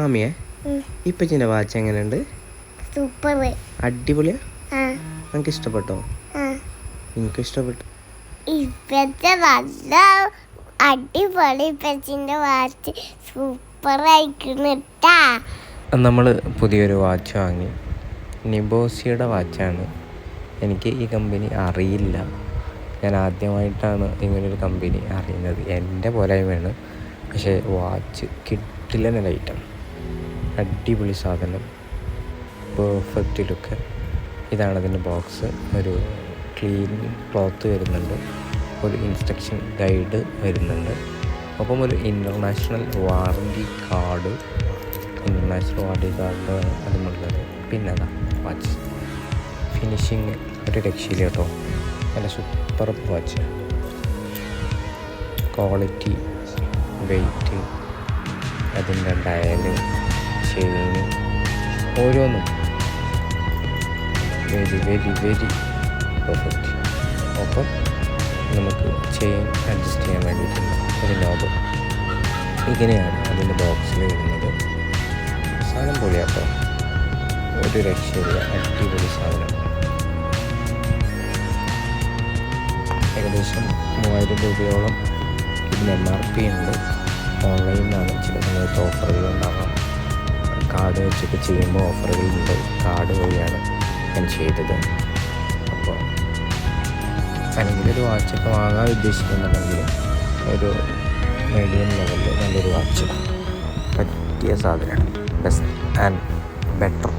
ആമിയെ? ഇപ്പൊ ഇപ്പച്ചിന്റെ വാച്ച് എങ്ങനെയുണ്ട്? സൂപ്പർ. അടിപൊളിയാ? നമുക്ക് ഇഷ്ടപ്പെട്ടോ എനിക്ക് ഇഷ്ടപ്പെട്ടു ഇപ്പത്തെ നല്ല അടിപൊളി ഇപ്പച്ചിന്റെ വാച്ച് സൂപ്പർ ആയിട്ടാ നമ്മൾ പുതിയൊരു വാച്ച് വാങ്ങി. നിബോസിയുടെ വാച്ചാണ്. എനിക്ക് ഈ കമ്പനി അറിയില്ല. ഞാൻ ആദ്യമായിട്ടാണ് ഇങ്ങനൊരു കമ്പനി അറിയുന്നത്. എന്റെ പോരായ്മയാണ് പക്ഷേ വാച്ച് കിട്ടില്ല ലൈറ്റം അടിപൊളി സാധനം. പെർഫെക്റ്റ് ലുക്ക് ഇതാണ് അതിന്റെ ബോക്സ് ഒരു ക്ലീൻ ക്ലോത്ത് വരുന്നുണ്ട്. ഒരു ഇൻസ്ട്രക്ഷൻ ഗൈഡ് വരുന്നുണ്ട്. ഒപ്പം ഒരു international warranty card international warranty card അതുമുള്ളത് പിന്നെ അതാ വാച്ച് ഫിനിഷിങ് ഒരു രക്ഷയില്ല കേട്ടോ. നല്ല സൂപ്പർ വാച്ച് ക്വാളിറ്റി വെയിറ്റ് അതിന്റെ ഡയൽ ചെയിന് ഓരോന്നും വെരി വെരി വെരി പെർഫെക്റ്റ് ഒപ്പം നമുക്ക് ചെയിൻ അഡ്ജസ്റ്റ് ചെയ്യാൻ വേണ്ടിയിട്ടുള്ള ഒരു ലോബ് ഇങ്ങനെയാണ് അതിന്റെ ബോക്സിൽ വരുന്നത്. സാധനം പൊളിയാട്ടോ. ഒരു രക്ഷയില്ല. അടിപൊളി സാധനം. ഏകദേശം മൂവായിരം രൂപയോളം ഇതിന് എം ആർ പി ഉണ്ട്. ഓൺലൈനിൽ നിന്നാണ് ചില സമയത്ത് ഓഫറുകൾ ഉണ്ടാവാം കാർഡ് വെച്ചിട്ട് ചെയ്യുമ്പോൾ ഓഫറുകളുണ്ട് കാർഡ് വഴിയാണ് ഞാൻ ചെയ്തത്. അപ്പോൾ അല്ലെങ്കിൽ ഒരു വാച്ചൊക്കെ വാങ്ങാൻ ഉദ്ദേശിക്കുന്നുണ്ടെങ്കിൽ ഒരു മീഡിയം ലെവലിൽ നല്ലൊരു വാച്ച് പറ്റിയ സാധനമാണ്. Best and better